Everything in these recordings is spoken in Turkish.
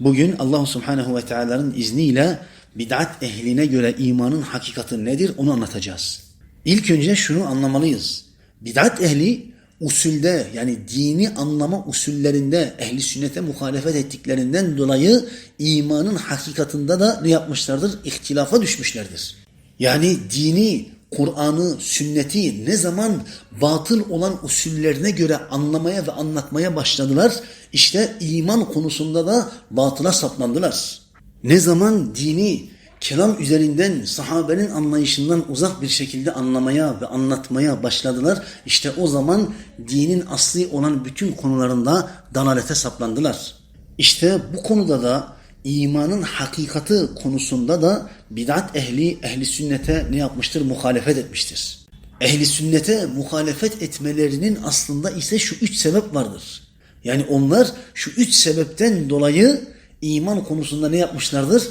Bugün Allah Subhanahu ve Teala'nın izniyle bid'at ehline göre imanın hakikati nedir onu anlatacağız. İlk önce şunu anlamalıyız. Bid'at ehli usulde yani dini anlama usullerinde ehli sünnete muhalefet ettiklerinden dolayı imanın hakikatında da ne yapmışlardır? İhtilafa düşmüşlerdir. Yani dini, Kur'an'ı, sünneti ne zaman batıl olan usullerine göre anlamaya ve anlatmaya başladılar, işte iman konusunda da batıla saplandılar. Ne zaman dini kelam üzerinden sahabenin anlayışından uzak bir şekilde anlamaya ve anlatmaya başladılar. İşte o zaman dinin asli olan bütün konularında dalalete saplandılar. İşte bu konuda da imanın hakikati konusunda da bid'at ehli, ehli sünnete ne yapmıştır? Muhalefet etmiştir. Ehli sünnete muhalefet etmelerinin aslında ise şu üç sebep vardır. Yani onlar şu üç sebepten dolayı iman konusunda ne yapmışlardır?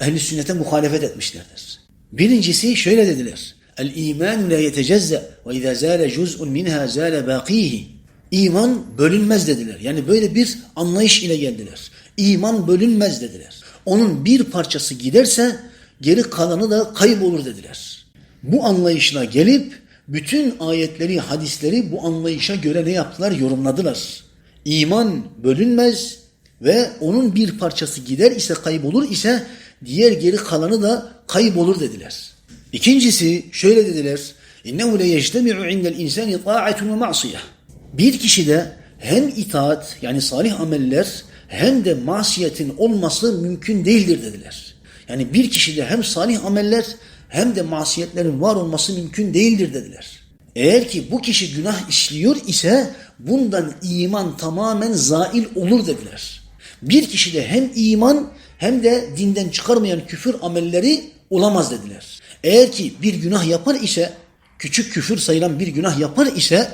Ehli sünnete muhalefet etmişlerdir. Birincisi şöyle dediler. El iman la yetecezze ve izâ zâle cuz'un minhâ zâle bâkîhi. İman bölünmez dediler. Yani böyle bir anlayış ile geldiler. İman bölünmez dediler. Onun bir parçası giderse geri kalanı da kaybolur dediler. Bu anlayışla gelip bütün ayetleri, hadisleri bu anlayışa göre ne yaptılar? Yorumladılar. İman bölünmez ve onun bir parçası gider ise kaybolur ise diğer geri kalanı da kaybolur dediler. İkincisi şöyle dediler. İnnehu le yectemi'u indel insani ta'atun ve ma'siyeh. Bir kişide hem itaat yani salih ameller hem de masiyetin olması mümkün değildir dediler. Yani bir kişide hem salih ameller hem de masiyetlerin var olması mümkün değildir dediler. Eğer ki bu kişi günah işliyor ise bundan iman tamamen zail olur dediler. Bir kişide hem iman hem de dinden çıkarmayan küfür amelleri olamaz dediler. Eğer ki bir günah yapar ise, küçük küfür sayılan bir günah yapar ise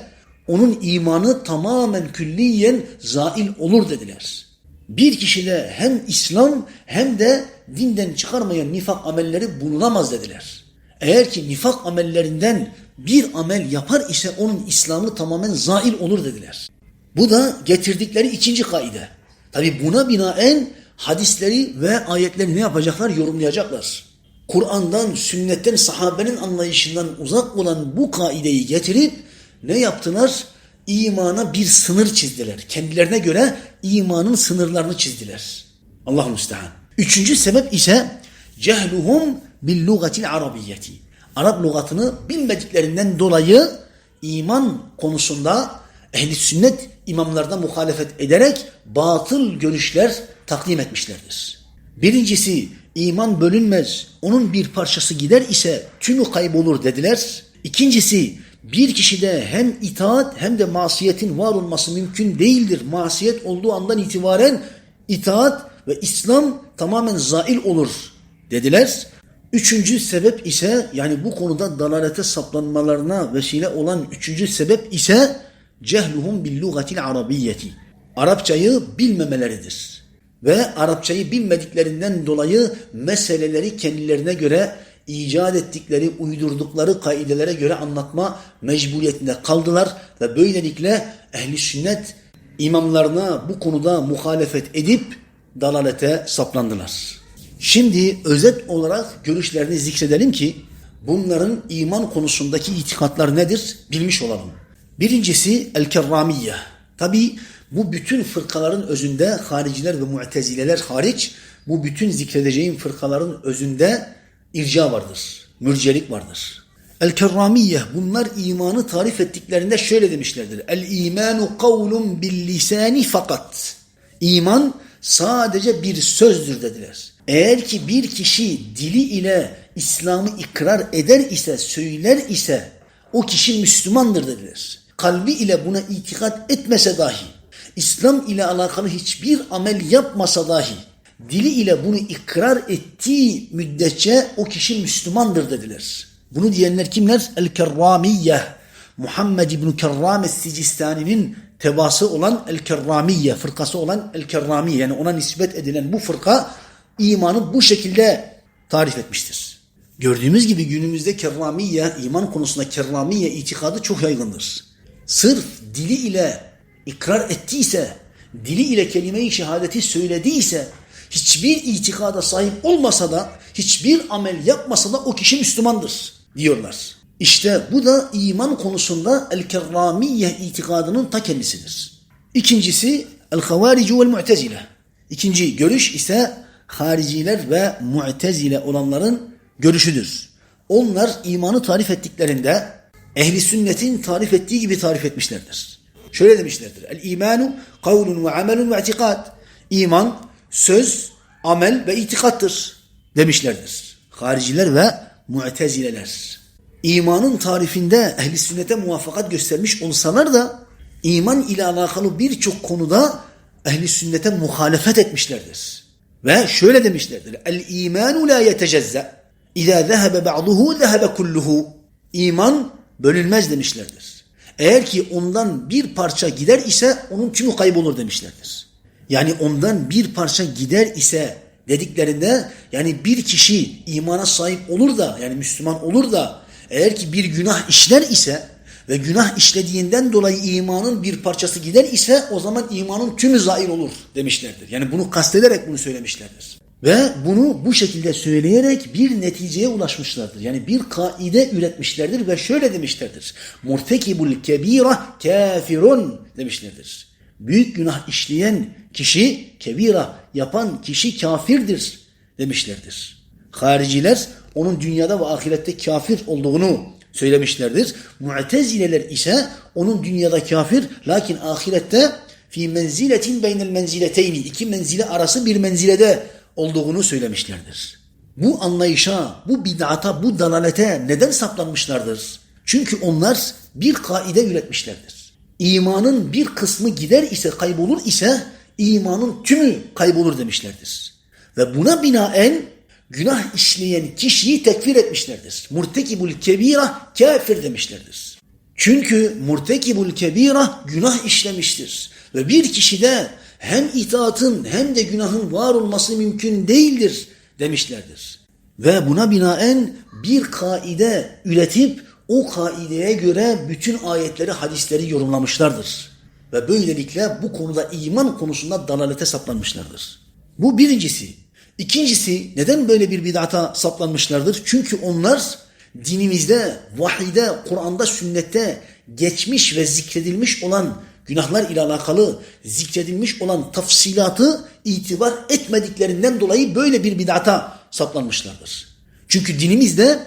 onun imanı tamamen külliyen zail olur dediler. Bir kişide hem İslam hem de dinden çıkarmayan nifak amelleri bulunamaz dediler. Eğer ki nifak amellerinden bir amel yapar ise onun İslamı tamamen zail olur dediler. Bu da getirdikleri ikinci kaide. Tabi buna binaen hadisleri ve ayetleri ne yapacaklar? Yorumlayacaklar. Kur'an'dan, sünnetten, sahabenin anlayışından uzak olan bu kaideyi getirip ne yaptılar? İmana bir sınır çizdiler. Kendilerine göre imanın sınırlarını çizdiler. Allah müstehan. Üçüncü sebep ise cehluhum bil lugatil arabiyyeti. Arap lügatını bilmediklerinden dolayı iman konusunda ehli sünnet imamlarda muhalefet ederek batıl görüşler takdim etmişlerdir. Birincisi iman bölünmez, onun bir parçası gider ise tümü kaybolur dediler. İkincisi bir kişide hem itaat hem de masiyetin var olması mümkün değildir. Masiyet olduğu andan itibaren itaat ve İslam tamamen zail olur dediler. Üçüncü sebep ise yani bu konuda dalalete saplanmalarına vesile olan üçüncü sebep ise cehluhum bil lugatil arabiyyeti. Arapçayı bilmemeleridir. Ve Arapçayı bilmediklerinden dolayı meseleleri kendilerine göre icat ettikleri, uydurdukları kaidelere göre anlatma mecburiyetinde kaldılar ve böylelikle ehli sünnet imamlarına bu konuda muhalefet edip dalalete saplandılar. Şimdi özet olarak görüşlerini zikredelim ki bunların iman konusundaki itikatlar nedir bilmiş olalım. Birincisi el-kerramiye. Tabi bu bütün fırkaların özünde hariciler ve mutezileler hariç bu bütün zikredeceğim fırkaların özünde irca vardır. Mürcelik vardır. El-kerramiye bunlar imanı tarif ettiklerinde şöyle demişlerdir. El-imanu kavlun bil lisani fakat. İman sadece bir sözdür dediler. Eğer ki bir kişi dili ile İslam'ı ikrar eder ise, söyler ise o kişi Müslümandır dediler. Kalbi ile buna itikat etmese dahi, İslam ile alakalı hiçbir amel yapmasa dahi, dili ile bunu ikrar ettiği müddetçe o kişi Müslümandır dediler. Bunu diyenler kimler? El-Kerramiye. Muhammed İbn-i Kerram Sicistani'nin tebası olan El-Kerramiye, fırkası olan El-Kerramiye. Yani ona nispet edilen bu fırka imanı bu şekilde tarif etmiştir. Gördüğümüz gibi günümüzde kerramiye, iman konusunda kerramiye itikadı çok yaygındır. Sırf dili ile ikrar ettiyse, dili ile kelime-i şehadeti söylediyse, hiçbir itikada sahip olmasa da hiçbir amel yapmasa da o kişi Müslümandır diyorlar. İşte bu da iman konusunda el-kerramiye itikadının ta kendisidir. İkincisi el-havaricu vel-mu'tezile. İkinci görüş ise hariciler ve mu'tezile olanların görüşüdür. Onlar imanı tarif ettiklerinde ehli sünnetin tarif ettiği gibi tarif etmişlerdir. Şöyle demişlerdir. El imanu kavlun ve amelun ve itikad. İman söz, amel ve itikattır demişlerdir. Hariciler ve mutezileler. İmanın tarifinde ehli sünnete muvaffakat göstermiş olsalar da iman ile alakalı birçok konuda ehli sünnete muhalefet etmişlerdir. Ve şöyle demişlerdir. El imanu la yetecezze. İza zehebe ba'duhu zehebe kulluhu. İman bölünmez demişlerdir. Eğer ki ondan bir parça gider ise onun tümü kaybolur demişlerdir. Yani ondan bir parça gider ise dediklerinde yani bir kişi imana sahip olur da yani Müslüman olur da eğer ki bir günah işler ise ve günah işlediğinden dolayı imanın bir parçası gider ise o zaman imanın tümü zahir olur demişlerdir. Yani bunu kastederek bunu söylemişlerdir. Ve bunu bu şekilde söyleyerek bir neticeye ulaşmışlardır. Yani bir kaide üretmişlerdir ve şöyle demişlerdir. Murtekibul kebira kafirun demişlerdir. Büyük günah işleyen kişi kebira yapan kişi kafirdir demişlerdir. Hariciler onun dünyada ve ahirette kafir olduğunu söylemişlerdir. Mu'tezileler ise onun dünyada kafir lakin ahirette fi menziletin beynel menzileteyni iki menzile arası bir menzilede olduğunu söylemişlerdir. Bu anlayışa, bu bid'ata, bu dalalete neden saplanmışlardır? Çünkü onlar bir kaide üretmişlerdir. İmanın bir kısmı gider ise, kaybolur ise imanın tümü kaybolur demişlerdir. Ve buna binaen günah işleyen kişiyi tekfir etmişlerdir. Murtekibul kebira kafir demişlerdir. Çünkü murtekibul kebira günah işlemiştir. Ve bir kişide hem itaatın hem de günahın var olması mümkün değildir demişlerdir. Ve buna binaen bir kaide üretip o kaideye göre bütün ayetleri, hadisleri yorumlamışlardır. Ve böylelikle bu konuda iman konusunda dalalete saplanmışlardır. Bu birincisi. İkincisi neden böyle bir bid'ata saplanmışlardır? Çünkü onlar dinimizde, vahide, Kur'an'da, sünnette geçmiş ve zikredilmiş olan günahlar ile alakalı zikredilmiş olan tafsilatı itibar etmediklerinden dolayı böyle bir bid'ata saplanmışlardır. Çünkü dinimizde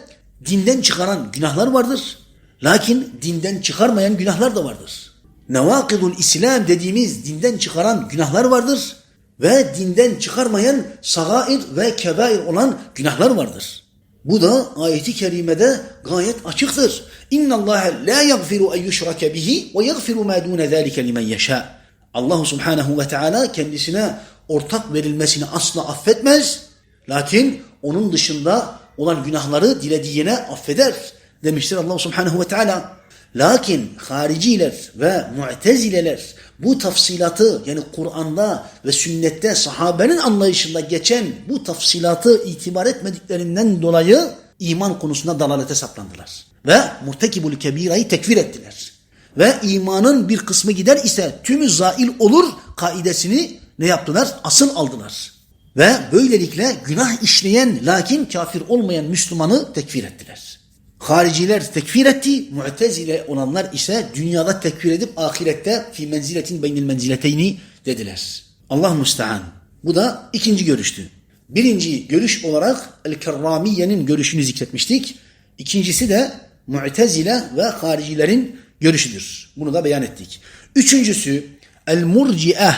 dinden çıkaran günahlar vardır. Lakin dinden çıkarmayan günahlar da vardır. Nevakidul İslam dediğimiz dinden çıkaran günahlar vardır ve dinden çıkarmayan sagair ve kebair olan günahlar vardır. Bu da ayeti kerimede gayet açıktır. İnna Allah la yaghfiru en yushraka bihi ve yaghfiru ma dun zalika limen yasha. Allah Subhanahu ve Teala kendisine ortak verilmesini asla affetmez. Lakin onun dışında olan günahları dilediğine affeder demiştir Allah Subhanahu ve Teala. Lakin hariciler ve mu'tezileler bu tafsilatı yani Kur'an'da ve sünnette sahabenin anlayışında geçen bu tafsilatı itibar etmediklerinden dolayı iman konusunda dalalete saplandılar. Ve murtekibul kebirayı tekfir ettiler. Ve imanın bir kısmı gider ise tümü zail olur kaidesini ne yaptılar? Asıl aldılar. Ve böylelikle günah işleyen lakin kafir olmayan Müslümanı tekfir ettiler. Hariciler tekfir etti, mu'tezile olanlar ise dünyada tekfir edip ahirette fi menziletin beynil menzileteyni dediler. Allah müstehan. Bu da ikinci görüştü. Birinci görüş olarak El-Kerramiye'nin görüşünü zikretmiştik. İkincisi de Mu'tezile ve haricilerin görüşüdür. Bunu da beyan ettik. Üçüncüsü El-Murci'eh.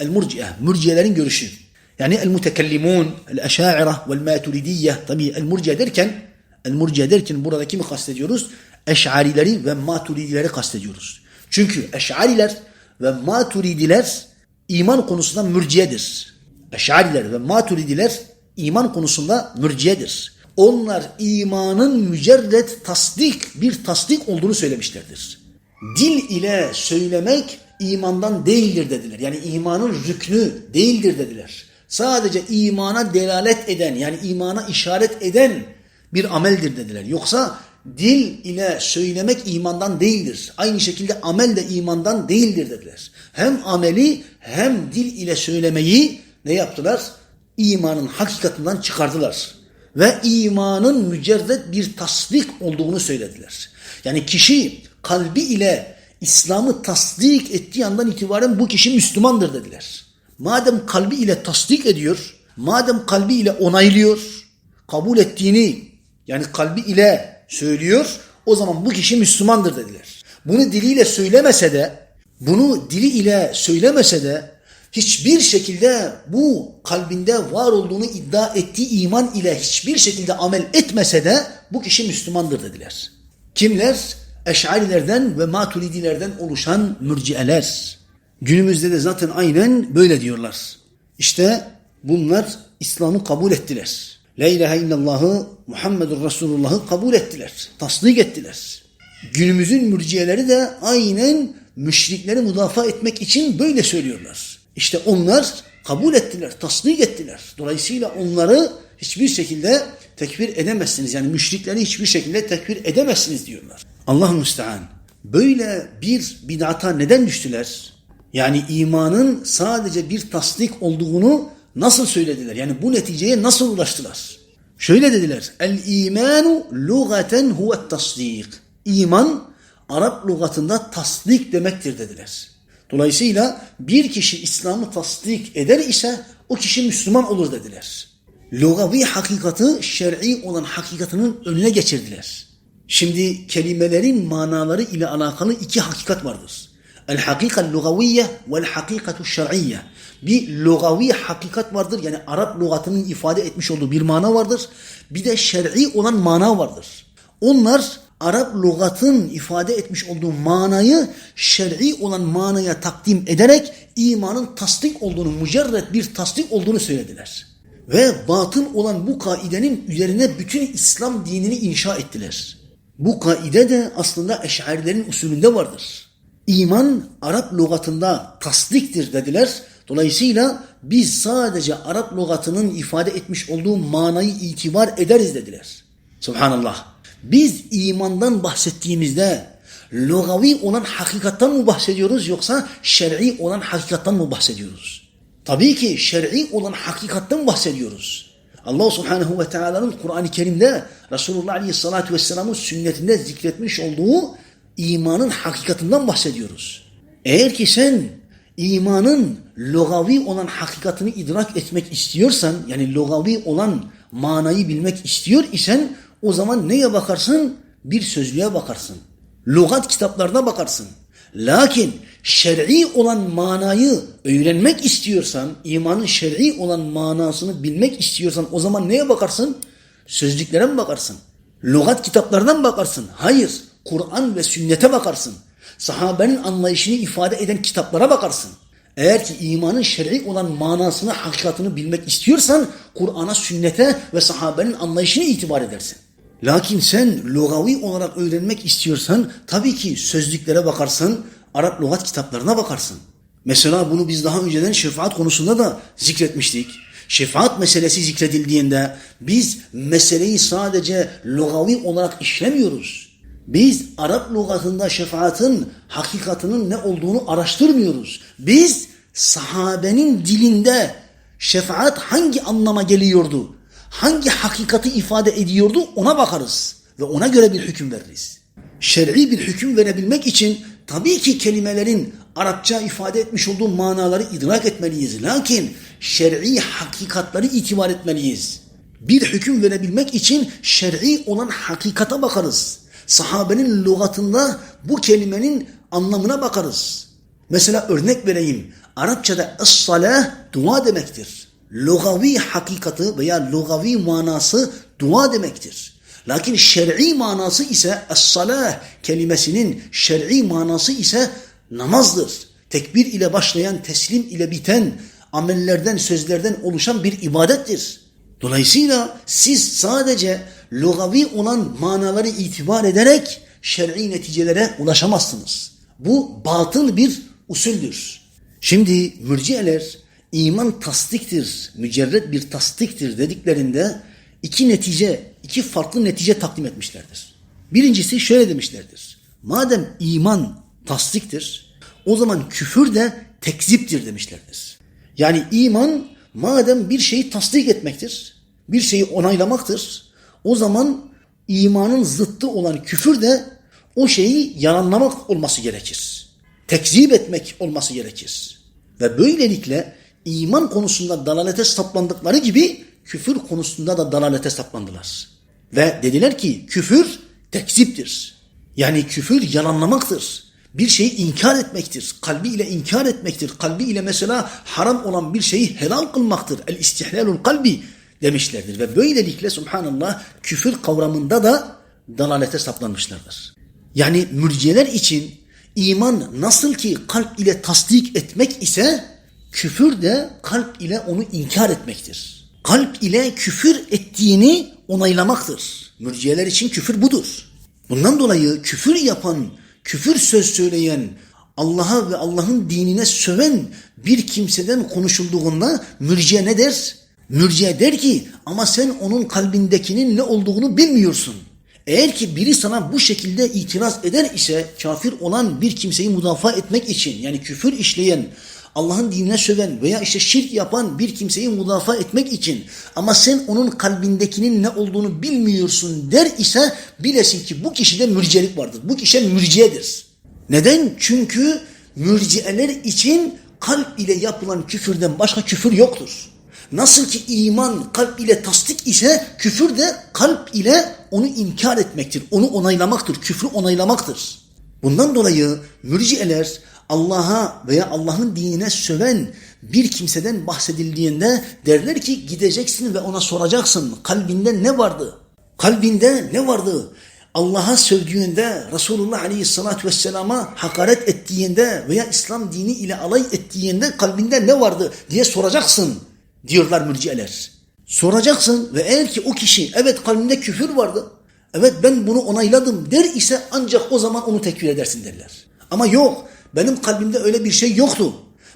El-Murci'eh. Murciyelerin görüşü. Yani El-Mutekellimun, El-Eşaira vel-Maturidiyye. Tabi derken El-Murciye derken burada kimi kastediyoruz? Eş'arileri ve Maturidileri kastediyoruz. Çünkü Eş'ariler ve Maturidiler iman konusunda mürciyedir. Eş'ariler ve Maturidiler iman konusunda mürciyedir. Onlar imanın mücerret tasdik bir tasdik olduğunu söylemişlerdir. Dil ile söylemek imandan değildir dediler. Yani imanın rüknü değildir dediler. Sadece imana delalet eden yani imana işaret eden bir ameldir dediler. Yoksa dil ile söylemek imandan değildir. Aynı şekilde amel de imandan değildir dediler. Hem ameli hem dil ile söylemeyi ne yaptılar? imanın hakikatinden çıkardılar. Ve imanın mücerred bir tasdik olduğunu söylediler. Yani kişi kalbi ile İslam'ı tasdik ettiği andan itibaren bu kişi Müslümandır dediler. Madem kalbi ile tasdik ediyor, madem kalbi ile onaylıyor, kabul ettiğini yani kalbi ile söylüyor, o zaman bu kişi Müslümandır dediler. Bunu diliyle söylemese de, bunu dili ile söylemese de hiçbir şekilde bu kalbinde var olduğunu iddia ettiği iman ile hiçbir şekilde amel etmese de bu kişi Müslümandır dediler. Kimler? Eş'arilerden ve maturidilerden oluşan mürciyeler. Günümüzde de zaten aynen böyle diyorlar. İşte bunlar İslam'ı kabul ettiler. La ilahe illallahı Muhammedur Resulullah'ı kabul ettiler. Tasdik ettiler. Günümüzün mürciyeleri de aynen müşrikleri müdafaa etmek için böyle söylüyorlar. İşte onlar kabul ettiler, tasdik ettiler. Dolayısıyla onları hiçbir şekilde tekfir edemezsiniz. Yani müşrikleri hiçbir şekilde tekfir edemezsiniz diyorlar. Allah müstehan. Böyle bir bid'ata neden düştüler? Yani imanın sadece bir tasdik olduğunu nasıl söylediler? Yani bu neticeye nasıl ulaştılar? Şöyle dediler. El imanu lugaten huve tasdik. İman Arap lügatında tasdik demektir dediler. Dolayısıyla bir kişi İslam'ı tasdik eder ise o kişi Müslüman olur dediler. Lugavi hakikati şer'i olan hakikatinin önüne geçirdiler. Şimdi kelimelerin manaları ile alakalı iki hakikat vardır. El hakika lugaviyye vel hakikatu şer'iyye. Bir lugavi hakikat vardır. Yani Arap lügatının ifade etmiş olduğu bir mana vardır. Bir de şer'i olan mana vardır. Onlar Arap lügatın ifade etmiş olduğu manayı şer'i olan manaya takdim ederek imanın tasdik olduğunu, mücerret bir tasdik olduğunu söylediler. Ve batıl olan bu kaidenin üzerine bütün İslam dinini inşa ettiler. Bu kaide de aslında eşarilerin usulünde vardır. İman Arap lügatında tasdiktir dediler. Dolayısıyla biz sadece Arap lügatının ifade etmiş olduğu manayı itibar ederiz dediler. Subhanallah. Biz imandan bahsettiğimizde logavi olan hakikattan mı bahsediyoruz yoksa şer'i olan hakikattan mı bahsediyoruz? Tabii ki şer'i olan hakikattan bahsediyoruz. Allah subhanehu ve teala'nın Kur'an-ı Kerim'de Resulullah aleyhissalatü vesselamın sünnetinde zikretmiş olduğu imanın hakikatinden bahsediyoruz. Eğer ki sen imanın logavi olan hakikatini idrak etmek istiyorsan yani logavi olan manayı bilmek istiyor isen o zaman neye bakarsın? Bir sözlüğe bakarsın. Logat kitaplarına bakarsın. Lakin şer'i olan manayı öğrenmek istiyorsan, imanın şer'i olan manasını bilmek istiyorsan o zaman neye bakarsın? Sözlüklere mi bakarsın? Logat kitaplarından mı bakarsın? Hayır. Kur'an ve sünnete bakarsın. Sahabenin anlayışını ifade eden kitaplara bakarsın. Eğer ki imanın şer'i olan manasını, hakikatını bilmek istiyorsan Kur'an'a, sünnete ve sahabenin anlayışını itibar edersin. Lakin sen logavi olarak öğrenmek istiyorsan tabii ki sözlüklere bakarsın, Arap logat kitaplarına bakarsın. Mesela bunu biz daha önceden şefaat konusunda da zikretmiştik. Şefaat meselesi zikredildiğinde biz meseleyi sadece logavi olarak işlemiyoruz. Biz Arap lügatında şefaatin hakikatinin ne olduğunu araştırmıyoruz. Biz sahabenin dilinde şefaat hangi anlama geliyordu? Hangi hakikati ifade ediyordu ona bakarız ve ona göre bir hüküm veririz. Şer'i bir hüküm verebilmek için tabii ki kelimelerin Arapça ifade etmiş olduğu manaları idrak etmeliyiz. Lakin şer'i hakikatları itibar etmeliyiz. Bir hüküm verebilmek için şer'i olan hakikata bakarız. Sahabenin lügatında bu kelimenin anlamına bakarız. Mesela örnek vereyim. Arapçada es-salah dua demektir. Lugavi hakikati veya lugavi manası dua demektir. Lakin şer'i manası ise es-salah kelimesinin şer'i manası ise namazdır. Tekbir ile başlayan, teslim ile biten amellerden, sözlerden oluşan bir ibadettir. Dolayısıyla siz sadece lugavi olan manaları itibar ederek şer'i neticelere ulaşamazsınız. Bu batıl bir usuldür. Şimdi mürciyeler iman tasdiktir, mücerred bir tasdiktir dediklerinde iki netice, iki farklı netice takdim etmişlerdir. Birincisi şöyle demişlerdir. Madem iman tasdiktir, o zaman küfür de tekziptir demişlerdir. Yani iman madem bir şeyi tasdik etmektir, bir şeyi onaylamaktır, o zaman imanın zıttı olan küfür de o şeyi yalanlamak olması gerekir. Tekzip etmek olması gerekir. Ve böylelikle iman konusunda dalalete saplandıkları gibi küfür konusunda da dalalete saplandılar. Ve dediler ki küfür tekziptir. Yani küfür yalanlamaktır. Bir şeyi inkar etmektir. Kalbi ile inkar etmektir. Kalbi ile mesela haram olan bir şeyi helal kılmaktır. El istihlalul kalbi demişlerdir. Ve böylelikle subhanallah küfür kavramında da dalalete saplanmışlardır. Yani mürciyeler için iman nasıl ki kalp ile tasdik etmek ise küfür de kalp ile onu inkar etmektir. Kalp ile küfür ettiğini onaylamaktır. Mürciyeler için küfür budur. Bundan dolayı küfür yapan, küfür söz söyleyen, Allah'a ve Allah'ın dinine söven bir kimseden konuşulduğunda mürciye ne der? Mürciye der ki ama sen onun kalbindekinin ne olduğunu bilmiyorsun. Eğer ki biri sana bu şekilde itiraz eder ise kafir olan bir kimseyi müdafaa etmek için yani küfür işleyen, Allah'ın dinine söven veya işte şirk yapan bir kimseyi müdafaa etmek için ama sen onun kalbindekinin ne olduğunu bilmiyorsun der ise bilesin ki bu kişide mürciyelik vardır. Bu kişi mürciyedir. Neden? Çünkü mürciyeler için kalp ile yapılan küfürden başka küfür yoktur. Nasıl ki iman kalp ile tasdik ise küfür de kalp ile onu inkar etmektir. Onu onaylamaktır. Küfrü onaylamaktır. Bundan dolayı mürciyeler Allah'a veya Allah'ın dinine söven bir kimseden bahsedildiğinde derler ki gideceksin ve ona soracaksın kalbinde ne vardı? Kalbinde ne vardı? Allah'a sövdüğünde, Resulullah Aleyhisselatü Vesselam'a hakaret ettiğinde veya İslam dini ile alay ettiğinde kalbinde ne vardı diye soracaksın diyorlar mürciyeler. Soracaksın ve eğer ki o kişi evet kalbinde küfür vardı, evet ben bunu onayladım der ise ancak o zaman onu tekfir edersin derler. Ama yok benim kalbimde öyle bir şey yoktu.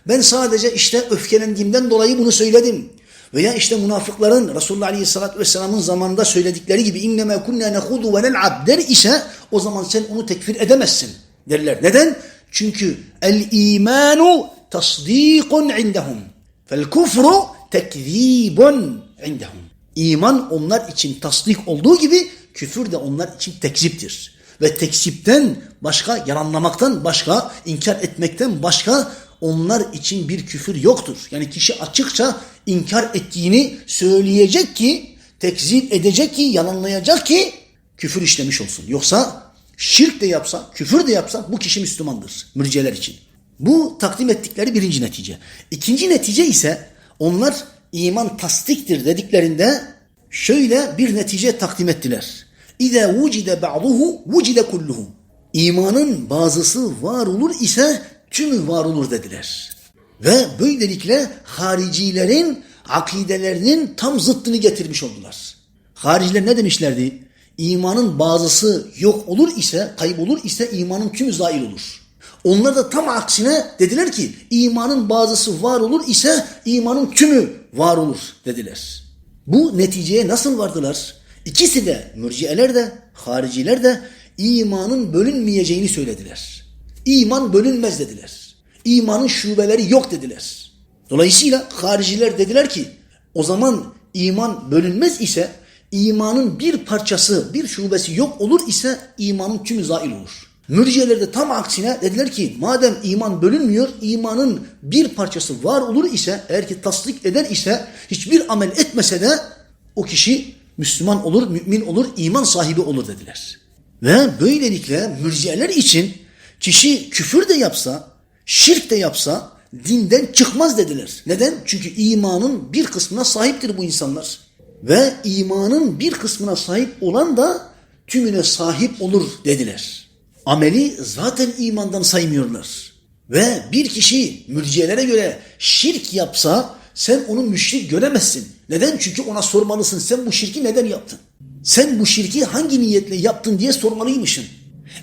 Ben sadece işte öfkelendiğimden dolayı bunu söyledim. Veya işte münafıkların Resulullah Aleyhisselatü Vesselam'ın zamanında söyledikleri gibi inneme kunne nehudu ve nel'ab der ise o zaman sen onu tekfir edemezsin derler. Neden? Çünkü el imanu tasdikun indahum fel kufru tekzibun indahum. İman onlar için tasdik olduğu gibi küfür de onlar için tekziptir. Ve tekzipten başka, yalanlamaktan başka, inkar etmekten başka onlar için bir küfür yoktur. Yani kişi açıkça inkar ettiğini söyleyecek ki, tekzip edecek ki, yalanlayacak ki küfür işlemiş olsun. Yoksa şirk de yapsa, küfür de yapsa bu kişi Müslümandır mürciyeler için. Bu takdim ettikleri birinci netice. İkinci netice ise onlar iman tasdiktir dediklerinde şöyle bir netice takdim ettiler. İze vucide ba'duhu vucide kulluhu. İmanın bazısı var olur ise tümü var olur dediler. Ve böylelikle haricilerin akidelerinin tam zıttını getirmiş oldular. Hariciler ne demişlerdi? İmanın bazısı yok olur ise, kayıp olur ise imanın tümü zail olur. Onlar da tam aksine dediler ki imanın bazısı var olur ise imanın tümü var olur dediler. Bu neticeye nasıl vardılar? İkisi de mürciyeler de hariciler de imanın bölünmeyeceğini söylediler. İman bölünmez dediler. İmanın şubeleri yok dediler. Dolayısıyla hariciler dediler ki o zaman iman bölünmez ise imanın bir parçası, bir şubesi yok olur ise imanın tümü zail olur. Mürciyeler de tam aksine dediler ki madem iman bölünmüyor, imanın bir parçası var olur ise, eğer ki tasdik eder ise, hiçbir amel etmese de o kişi Müslüman olur, mümin olur, iman sahibi olur dediler. Ve böylelikle mürciyeler için kişi küfür de yapsa, şirk de yapsa dinden çıkmaz dediler. Neden? Çünkü imanın bir kısmına sahiptir bu insanlar. Ve imanın bir kısmına sahip olan da tümüne sahip olur dediler. Ameli zaten imandan saymıyorlar. Ve bir kişi mürciyelere göre şirk yapsa sen onu müşrik göremezsin. Neden? Çünkü ona sormalısın sen bu şirki neden yaptın? Sen bu şirki hangi niyetle yaptın diye sormalıymışsın.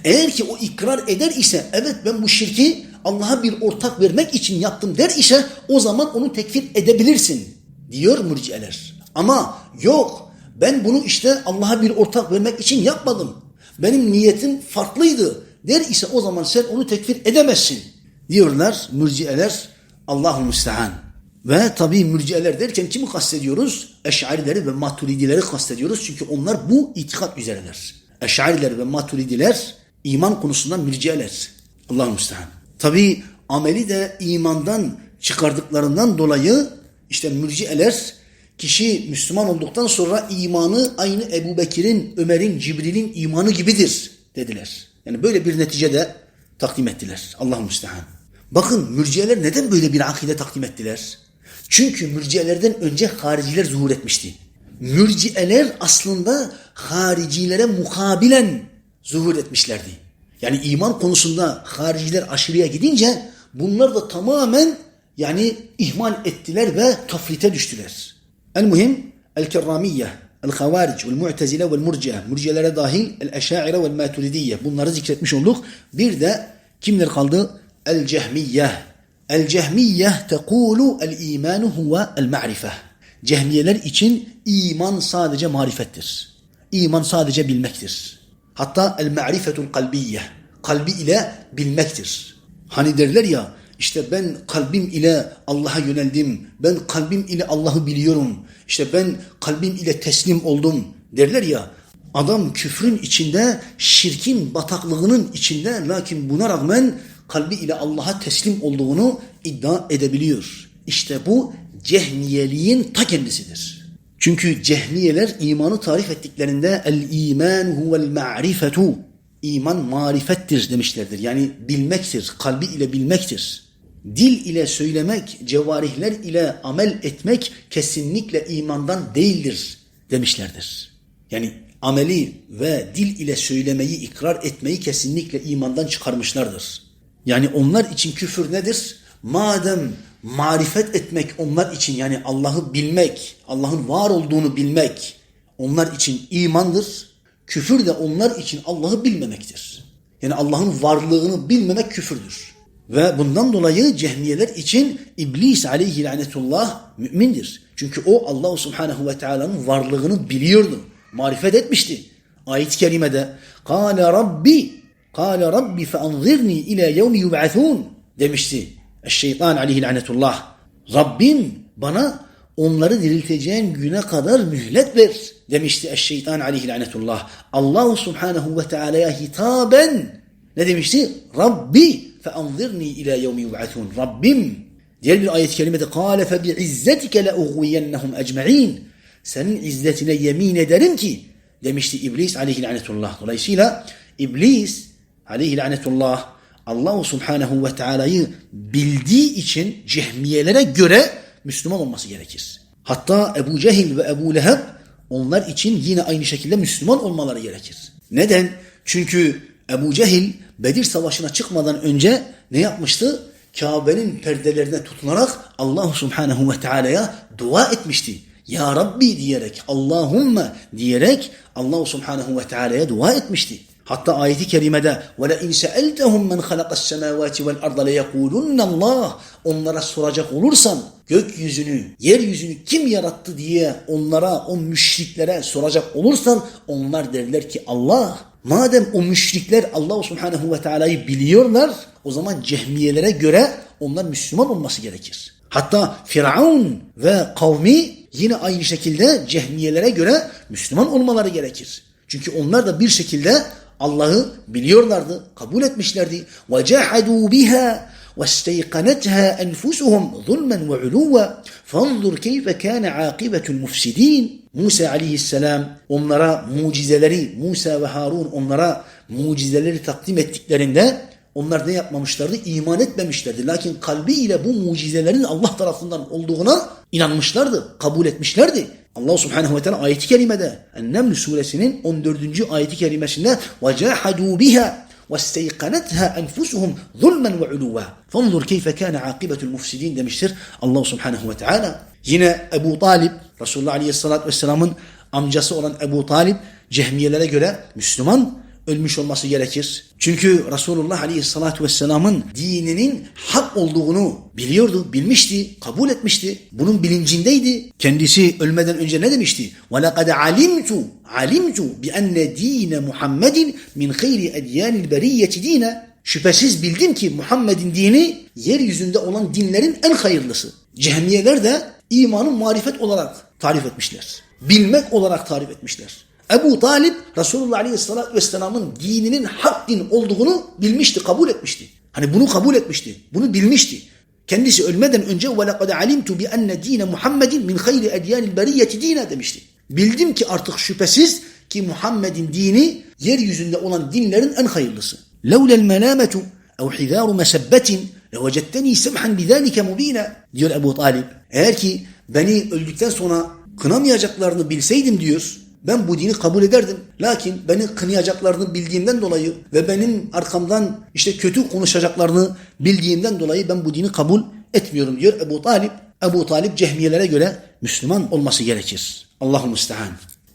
Eğer ki o ikrar eder ise evet ben bu şirki Allah'a bir ortak vermek için yaptım der ise o zaman onu tekfir edebilirsin diyor mürciyeler. Ama yok ben bunu işte Allah'a bir ortak vermek için yapmadım. Benim niyetim farklıydı der ise o zaman sen onu tekfir edemezsin diyorlar mürciyeler Allahu müstehan. Ve tabii mürciyeler derken kimi kastediyoruz? Eş'arileri ve maturidileri kastediyoruz. Çünkü onlar bu itikat üzereler. Eş'ariler ve maturidiler iman konusunda mürciyeler. Allah'ın müstehan. Tabii ameli de imandan çıkardıklarından dolayı işte mürciyeler kişi Müslüman olduktan sonra imanı aynı Ebu Bekir'in, Ömer'in, Cibril'in imanı gibidir dediler. Yani böyle bir neticede takdim ettiler. Allah müstehan. Bakın mürciyeler neden böyle bir akide takdim ettiler? Çünkü mürciyelerden önce hariciler zuhur etmişti. Mürciyeler aslında haricilere mukabilen zuhur etmişlerdi. Yani iman konusunda hariciler aşırıya gidince bunlar da tamamen yani ihmal ettiler ve tafrite düştüler. El muhim el-kerramiyye, el-havaric, el-mu'tezile vel-murciye, murciyelere dahil el-eşaire vel-maturidiye bunları zikretmiş olduk. Bir de kimler kaldı? El-cehmiyye. El-cehmiyye tekulu el-imanu huve el-ma'rife. Cehmiyeler için iman sadece marifettir. İman sadece bilmektir. Hatta el-ma'rifetul kalbiyye. Kalbi ile bilmektir. Hani derler ya işte ben kalbim ile Allah'a yöneldim. Ben kalbim ile Allah'ı biliyorum. İşte ben kalbim ile teslim oldum derler ya. Adam küfrün içinde, şirkin bataklığının içinde lakin buna rağmen kalbi ile Allah'a teslim olduğunu iddia edebiliyor. İşte bu cehmiyeliğin ta kendisidir. Çünkü cehmiyeler imanı tarif ettiklerinde el iman huvel ma'rifetu iman marifettir demişlerdir. Yani bilmektir, kalbi ile bilmektir. Dil ile söylemek, cevarihler ile amel etmek kesinlikle imandan değildir demişlerdir. Yani ameli ve dil ile söylemeyi, ikrar etmeyi kesinlikle imandan çıkarmışlardır. Yani onlar için küfür nedir? Madem marifet etmek onlar için yani Allah'ı bilmek, Allah'ın var olduğunu bilmek onlar için imandır. Küfür de onlar için Allah'ı bilmemektir. Yani Allah'ın varlığını bilmemek küfürdür. Ve bundan dolayı cehmiyeler için İblis aleyhi lanetullah mümindir. Çünkü o Allah subhanehu ve teala'nın varlığını biliyordu. Marifet etmişti. Ayet-i kerimede Kale Rabbi Kale Rabbi feanzirni ila yevmi yub'athun demişti. Şeytan aleyhi lanetullah. Rabbim bana onları dirilteceğin güne kadar mühlet ver demişti Şeytan aleyhi lanetullah. Allah subhanehu ve teala'ya hitaben ne demişti? Rabbi feanzirni ila yevmi yub'athun. Rabbim diğer bir ayet-i kerimede kâle fe bi'izzetike le uğviyennehum ecma'in. Senin izzetine yemin ederim ki demişti İblis aleyhi lanetullah. Dolayısıyla İblis aleyhi lanetullah Allah subhanehu ve teala'yı bildiği için cehmiyelere göre Müslüman olması gerekir. Hatta Ebu Cehil ve Ebu Leheb onlar için yine aynı şekilde Müslüman olmaları gerekir. Neden? Çünkü Ebu Cehil Bedir Savaşı'na çıkmadan önce ne yapmıştı? Kabe'nin perdelerine tutunarak Allah Subhanahu ve Teala'ya dua etmişti. Ya Rabbi diyerek, Allahümme diyerek Allah Subhanahu ve Teala'ya dua etmişti. Hatta ayeti kerimede وَلَاِنْ سَأَلْتَهُمْ مَنْ خَلَقَ السَّمَاوَاتِ وَالْاَرْضَ لَيَقُولُنَّ Allah Onlara soracak olursan gökyüzünü, yeryüzünü kim yarattı diye onlara, o müşriklere soracak olursan onlar derler ki Allah. Madem o müşrikler Allah subhanehu ve teala'yı biliyorlar o zaman cehmiyelere göre onlar Müslüman olması gerekir. Hatta Firavun ve kavmi yine aynı şekilde cehmiyelere göre Müslüman olmaları gerekir. Çünkü onlar da bir şekilde Allah'ı biliyorlardı, kabul etmişlerdi. وَجَحَدُوا بِهَا وَاسْتَيْقَنَتْهَا أَنْفُسُهُمْ ظُلْمًا وَعُلُوًّا فَانْظُرْ كَيْفَ كَانَ عَاقِبَةُ الْمُفْسِدِينَ Musa aleyhisselam onlara mucizeleri, Musa ve Harun onlara mucizeleri takdim ettiklerinde onlar ne yapmamışlardı? İman etmemişlerdi. Lakin kalbiyle bu mucizelerin Allah tarafından olduğuna inanmışlardı, kabul etmişlerdi. Allah subhanehu ve teala ayeti kerimede Enneml suresinin 14. ayeti kerimesinde وَجَاحَدُوا بِهَا وَاسْتَيْقَنَتْهَا أَنْفُسُهُمْ ظُلْمًا وَعُلُوًا فَانْظُرْ كَيْفَ كَانَ عَاقِبَةُ الْمُفْسِدِينَ demiştir Allah subhanehu ve teala. Yine Ebu Talib, Resulullah aleyhissalatü vesselamın amcası olan Ebu Talib, cehmiyelere göre Müslüman ölmüş olması gerekir. Çünkü Resulullah Aleyhisselatü Vesselam'ın dininin hak olduğunu biliyordu, bilmişti, kabul etmişti. Bunun bilincindeydi. Kendisi ölmeden önce ne demişti? وَلَقَدْ عَلِمْتُ عَلِمْتُ بِأَنَّ دِينَ مُحَمَّدٍ مِنْ خَيْرِ اَدْيَانِ الْبَرِيَّةِ دِينَ Şüphesiz bildim ki Muhammed'in dini yeryüzünde olan dinlerin en hayırlısı. Cehmiyeler de imanı marifet olarak tarif etmişler. Bilmek olarak tarif etmişler. Ebu Talip Resulullah Aleyhisselatü Vesselam'ın dininin hak din olduğunu bilmişti, kabul etmişti. Hani bunu kabul etmişti, bunu bilmişti. Kendisi ölmeden önce وَلَقَدْ عَلِمْتُ بِأَنَّ دِينَ مُحَمَّدٍ مِنْ خَيْرِ اَدْيَانِ الْبَرِيَّةِ دِينَ demişti. Bildim ki artık şüphesiz ki Muhammed'in dini yeryüzünde olan dinlerin en hayırlısı. لَوْلَا الْمَلَامَةُ اَوْ حِذَارُ مَسَبَّةٍ لَوَجَدْتَنِي سَمْحًا بِذَٰلِكَ مُب۪ينًا diyor Ebu Talip. Eğer ki beni öldükten sonra kınamayacaklarını bilseydim diyor, ben bu dini kabul ederdim. Lakin beni kınayacaklarını bildiğimden dolayı ve benim arkamdan işte kötü konuşacaklarını bildiğimden dolayı ben bu dini kabul etmiyorum diyor Ebu Talip. Ebu Talip cehmiyelere göre Müslüman olması gerekir. Allahu müstehan.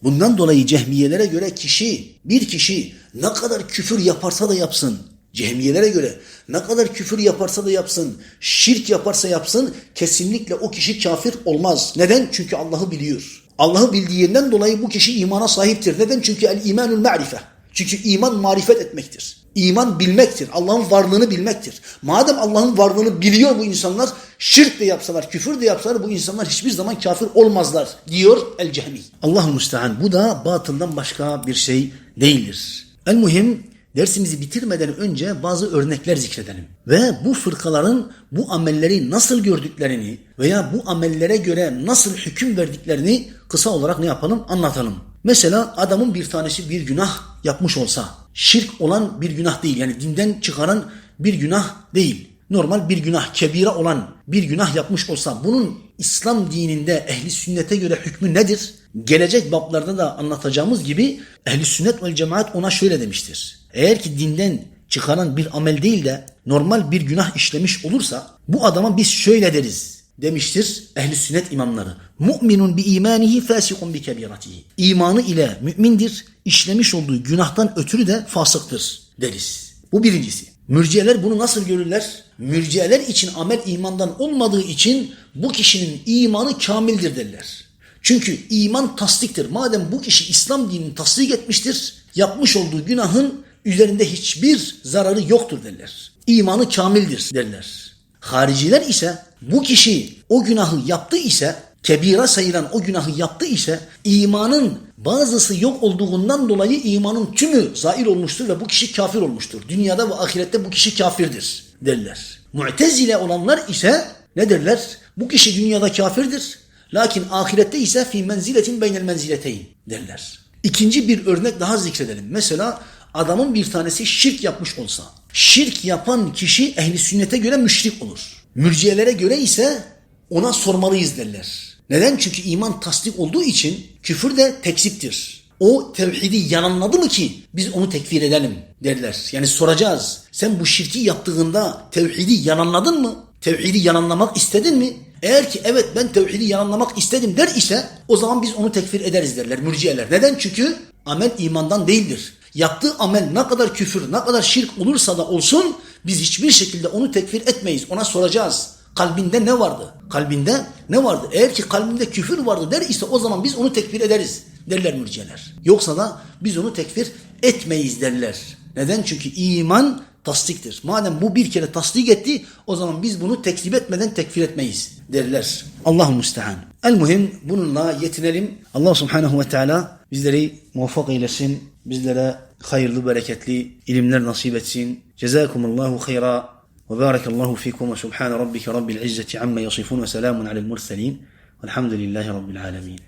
Bundan dolayı cehmiyelere göre kişi, bir kişi ne kadar küfür yaparsa da yapsın, cehmiyelere göre ne kadar küfür yaparsa da yapsın, şirk yaparsa yapsın, kesinlikle o kişi kafir olmaz. Neden? Çünkü Allah'ı biliyor. Allah'ı bildiğinden dolayı bu kişi imana sahiptir. Neden? Çünkü el imanul ma'rife. Çünkü iman marifet etmektir. İman bilmektir. Allah'ın varlığını bilmektir. Madem Allah'ın varlığını biliyor bu insanlar, şirk de yapsalar, küfür de yapsalar bu insanlar hiçbir zaman kafir olmazlar diyor El Cehmi. Allahu müstehan. Bu da batıldan başka bir şey değildir. El muhim dersimizi bitirmeden önce bazı örnekler zikredelim. Ve bu fırkaların bu amelleri nasıl gördüklerini veya bu amellere göre nasıl hüküm verdiklerini kısa olarak ne yapalım anlatalım. Mesela adamın bir tanesi bir günah yapmış olsa, şirk olan bir günah değil yani dinden çıkaran bir günah değil. Normal bir günah, kebire olan bir günah yapmış olsa bunun İslam dininde ehli sünnete göre hükmü nedir? Gelecek bablarda da anlatacağımız gibi ehli sünnet ve cemaat ona şöyle demiştir. Eğer ki dinden çıkaran bir amel değil de normal bir günah işlemiş olursa bu adama biz şöyle deriz demiştir ehli sünnet imamları. Mu'minun bi imanihi fasikun bi kebiratihi. İmanı ile mümindir, işlemiş olduğu günahtan ötürü de fasıktır deriz. Bu birincisi. Mürciyeler bunu nasıl görürler? Mürciyeler için amel imandan olmadığı için bu kişinin imanı kamildir derler. Çünkü iman tasdiktir. Madem bu kişi İslam dinini tasdik etmiştir, yapmış olduğu günahın üzerinde hiçbir zararı yoktur derler. İmanı kamildir derler. Hariciler ise bu kişi o günahı yaptı ise kebira sayılan o günahı yaptı ise imanın bazısı yok olduğundan dolayı imanın tümü zail olmuştur ve bu kişi kafir olmuştur. Dünyada ve ahirette bu kişi kafirdir derler. Mu'tezile olanlar ise ne derler? Bu kişi dünyada kafirdir. Lakin ahirette ise fi menziletin beynel menzileteyn derler. İkinci bir örnek daha zikredelim. Mesela adamın bir tanesi şirk yapmış olsa. Şirk yapan kişi ehli sünnete göre müşrik olur. Mürciyelere göre ise ona sormalıyız derler. Neden? Çünkü iman tasdik olduğu için küfür de tekziptir. O tevhidi yalanladı mı ki biz onu tekfir edelim derler. Yani soracağız. Sen bu şirki yaptığında tevhidi yalanladın mı? Tevhidi yalanlamak istedin mi? Eğer ki evet ben tevhidi yalanlamak istedim der ise o zaman biz onu tekfir ederiz derler mürciyeler. Neden? Çünkü amel imandan değildir. Yaptığı amel ne kadar küfür, ne kadar şirk olursa da olsun biz hiçbir şekilde onu tekfir etmeyiz. Ona soracağız. Kalbinde ne vardı? Kalbinde ne vardı? Eğer ki kalbinde küfür vardı der ise o zaman biz onu tekfir ederiz derler mürciyeler. Yoksa da biz onu tekfir etmeyiz derler. Neden? Çünkü iman tasdiktir. Madem bu bir kere tasdik etti o zaman biz bunu tekzip etmeden tekfir etmeyiz derler. Allahu müstehan. El muhim bununla yetinelim. Allah subhanahu ve teala bizleri muvaffak eylesin. Bizlere hayırlı bereketli ilimler nasip etsin. Cezakumullahu hayra. وبارك الله فيكم وسبحان ربك رب العزة عما يصفون وسلام على المرسلين والحمد لله رب العالمين